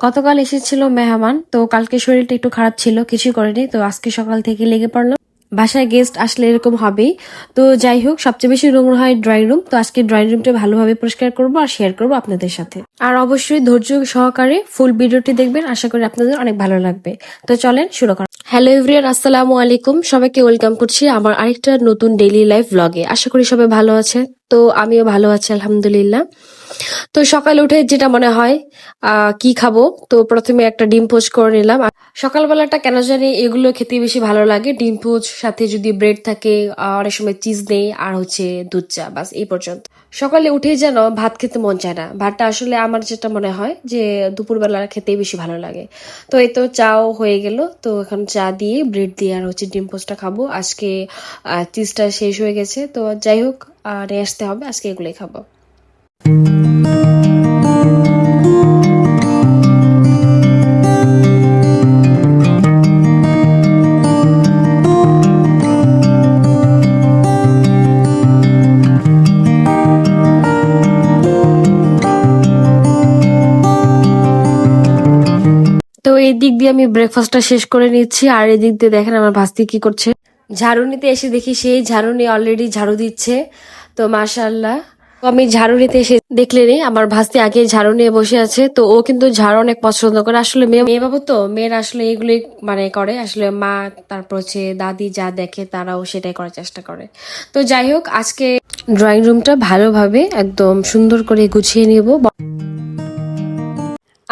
গতকাল এসেছিল মেহমান, তো কালকে শরীরটা একটু খারাপ ছিল, কিছুই করেনি, তো আজকে সকাল থেকে লেগে পড়ল। বাসায় গেস্ট আসলে এরকম হবেই। তো যাই হোক, সবচেয়ে বেশি রুম হয় ড্রয়িং রুম তো আজকে ড্রয়িং রুমটা ভালোভাবে পরিষ্কার করব আর শেয়ার করব আপনাদের সাথে। আর অবশ্যই ধৈর্য সহকারে ফুল ভিডিওটি দেখবেন। আশা করি আপনাদের অনেক ভালো লাগবে। তো চলেন শুরু করা হ্যালো এভরিয়ান আসসালামু আলাইকুম। সবাইকে ওয়েলকাম করছি আমার আরেকটা নতুন ডেইলি লাইফ ব্লগে আশা করি সবাই ভালো আছে তো আমিও ভালো আছি, আলহামদুলিল্লাহ। তো সকালে উঠে যেটা মনে হয় কি খাব? তো প্রথমে একটা ডিম পোস্ট করে নিলাম। সকালবেলাটা কেন জানি এগুলো খেতে বেশি ভালো লাগে। ডিম পোচ, সাথে যদি ব্রেড থাকে অনেক সময় চিজ নেই, আর হচ্ছে দুধ চা, বাস এই পর্যন্ত। সকালে উঠে যেন ভাত খেতে মন চায় না। ভাতটা আসলে আমার যেটা মনে হয় যে দুপুরবেলা খেতেই বেশি ভালো লাগে। তো এই তো চাও হয়ে গেল। তো এখন চা দিয়ে, ব্রেড দিয়ে আর হচ্ছে ডিম পোচটা খাব। আজকে চিজটা শেষ হয়ে গেছে। তো যাই হোক নিয়ে আসতে হবে। আজকে এগুলোই খাব। এই দিক দিয়ে আমি ব্রেকফাস্টটা শেষ করে নিচ্ছি। আর এই দিক দিয়ে দেখেন আমার ভাস্তি কি করছে। ঝাড়ুনিতে এসে দেখি সেই ঝাড়ুনি অলরেডি ঝাড়ু দিচ্ছে। তো মাশাল্লাহ আমি ঝাড়ু নিতে এসে নেই, আমার ভাস্তি আগে ঝাড়ু নিয়ে বসে আছে। তো ও কিন্তু ঝাড়ু অনেক পছন্দ করে। আসলে মেয়ে মেয়ে বাবু তো, মেয়েরা আসলে এগুলি মানে করে। আসলে মা, তারপর হচ্ছে দাদি যা দেখে তারাও সেটাই করার চেষ্টা করে। তো যাই হোক, আজকে ড্রয়িং রুমটা ভালোভাবে একদম সুন্দর করে গুছিয়ে নিব।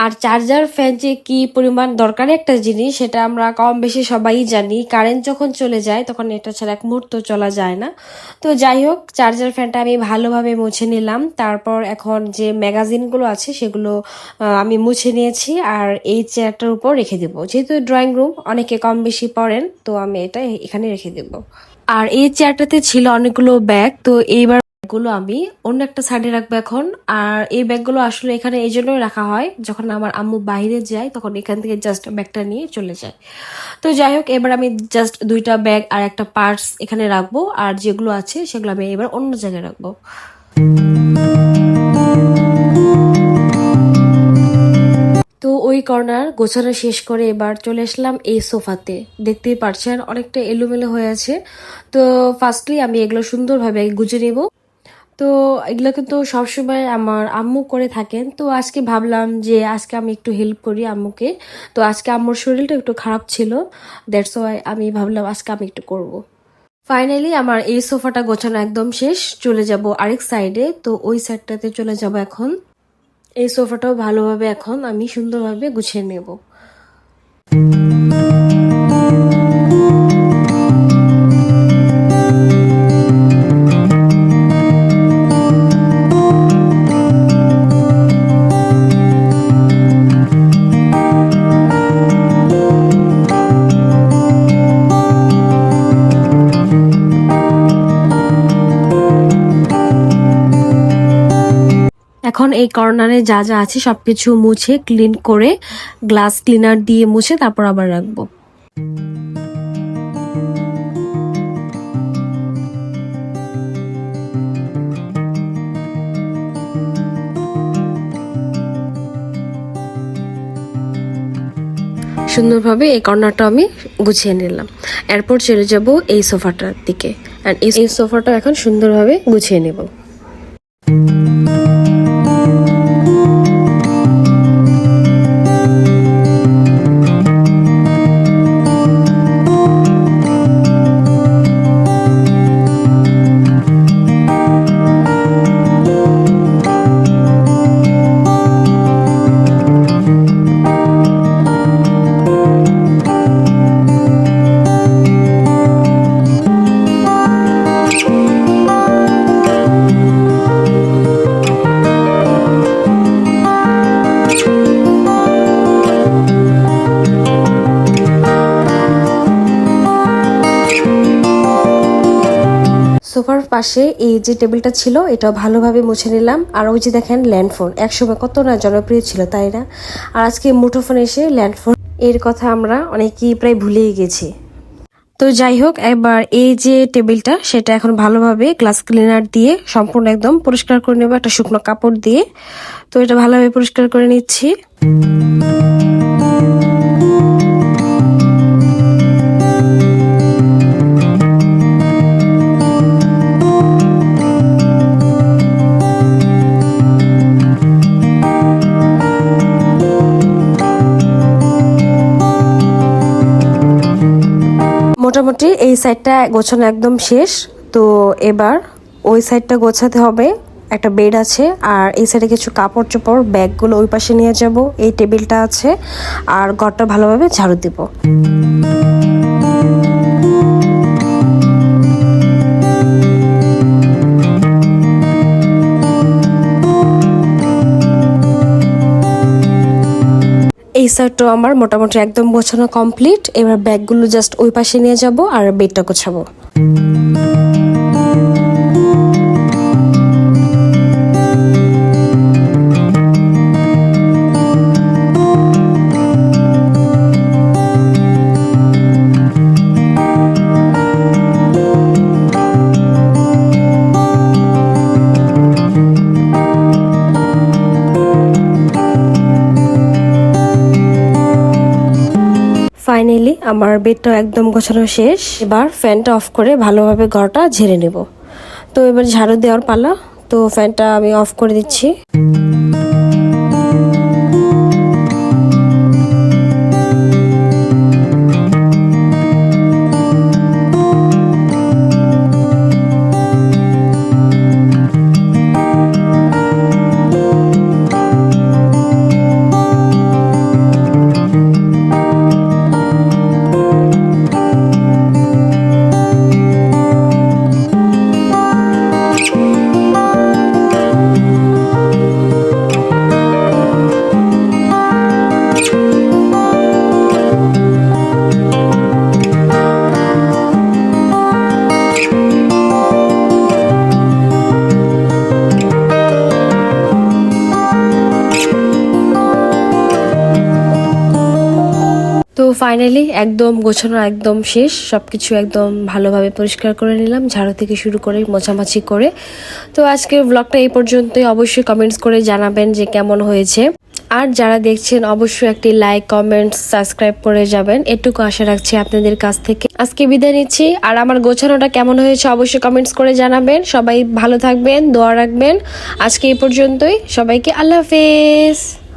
আর চার্জার ফ্যান যে কি পরিমাণ দরকারি একটা জিনিস, সেটা আমরা কম বেশি সবাই জানি। কারেন্ট যখন চলে যায়, তখন এটা ছাড়া এক মুহূর্ত চলা যায় না। তো যাই হোক চার্জার ফ্যানটা আমি ভালোভাবে মুছে নিলাম। তারপর এখন যে ম্যাগাজিনগুলো আছে, সেগুলো আমি মুছে নিয়েছি। আর এই চেয়ারটার উপর রেখে দেবো। যেহেতু ড্রয়িং রুম অনেকে কম বেশি পড়েন, তো আমি এটা এখানে রেখে দেবো। আর এই চেয়ারটাতে ছিল অনেকগুলো ব্যাগ তো এইবার ব্যাগগুলো আমি অন্য একটা সাইডে রাখব এখন। আর এই ব্যাগগুলো আসলে এখানে এই জন্যই রাখা হয়, যখন আমার আম্মু বাইরে যায়, তখন এখান থেকে জাস্ট ব্যাগটা নিয়ে চলে যায়। তো যাই হোক, এবার আমি জাস্ট দুইটা ব্যাগ আর একটা পার্টস এখানে রাখব, আর যেগুলো আছে সেগুলো আমি এবার অন্য জায়গায় রাখব। তো ওই কর্নার গোছানো শেষ করে এবার চলে আসলাম এই সোফাতে। দেখতেই পারছেন, অনেকটা এলোমেলো হয়ে আছে। তো ফার্স্টলি আমি এগুলো সুন্দরভাবে গুজে নেব। তো এগুলো কিন্তু সবসময় আমার আম্মু করে থাকেন। তো আজকে ভাবলাম যে আজকে আমি একটু হেল্প করি আম্মুকে। তো আজকে আম্মুর শরীরটা একটু খারাপ ছিল। দ্যাটস ওয়াই আমি ভাবলাম আজকে আমি একটু করব। ফাইনালি আমার এই সোফাটা গোছানো একদম শেষ। চলে যাব আরেক সাইডে তো ওই সাইডটাতে চলে যাব এখন। এই সোফাটাও ভালোভাবে এখন আমি সুন্দরভাবে গুছিয়ে নেব। এখন এই কর্নারে যা যা আছে সবকিছু মুছে ক্লিন করে গ্লাস ক্লিনার দিয়ে মুছে, তারপর আবার রাখব। সুন্দরভাবে এই কর্নারটা আমি গুছিয়ে নিলাম। এরপর চলে যাব এই সোফাটার দিকে। এই সোফাটা এখন সুন্দরভাবে গুছিয়ে নেব। সোফার পাশে এই যে টেবিলটা ছিল, এটা ভালোভাবে মুছে নিলাম। আর ওই যে দেখেন ল্যান্ডফোন, একসময় কত না জনপ্রিয় ছিল, তাই না? আর আজকে মুঠোফোন এসে ল্যান্ডফোন, এর কথা আমরা অনেকেই প্রায় ভুলেই গেছি। তো যাই হোক, এবার এই যে টেবিলটা, সেটা এখন ভালোভাবে গ্লাস ক্লিনার দিয়ে সম্পূর্ণ একদম পরিষ্কার করে নেব, একটা শুকনো কাপড় দিয়ে। তো এটা ভালোভাবে পরিষ্কার করে নিচ্ছি। মোটামুটি এই সাইডটা গোছানো একদম শেষ। তো এবার ওই সাইডটা গোছাতে হবে। একটা বেড আছে আর এই সাইডে কিছু কাপড় চোপড় ব্যাগগুলো ওই পাশে নিয়ে যাব। এই টেবিলটা আছে। আর ঘরটা ভালোভাবে ঝাড়ু দিব। এই সাইডটাও আমার মোটামুটি একদম গোছানো কমপ্লিট এবার ব্যাগগুলো জাস্ট ওই পাশে নিয়ে যাব আর বেডটা গোছাবো। ফাইনালি আমার বেডটা একদম গোছানো শেষ। এবার ফ্যানটা অফ করে ভালোভাবে ঘরটা ঝেড়ে নেব। তো এবার ঝাড়ু দেওয়ার পালা। তো ফ্যানটা আমি অফ করে দিচ্ছি। তো ফাইনালি একদম গোছানো একদম শেষ সব কিছু একদম ভালোভাবে পরিষ্কার করে নিলাম, ঝাড়ু থেকে শুরু করে মোছামাছি করে। তো আজকের ব্লগটা এই পর্যন্তই, অবশ্যই কমেন্টস করে জানাবেন যে কেমন হয়েছে। আর যারা দেখছেন, অবশ্যই একটি লাইক কমেন্ট সাবস্ক্রাইব করে যাবেন। এটুকু আশা রাখছি আপনাদের কাছ থেকে। আজকে বিদায় নিচ্ছি। আর আমার গোছানোটা কেমন হয়েছে, অবশ্যই কমেন্টস করে জানাবেন। সবাই ভালো থাকবেন, দোয়া রাখবেন। আজকে এই পর্যন্তই। সবাইকে আল্লাহ হাফেজ।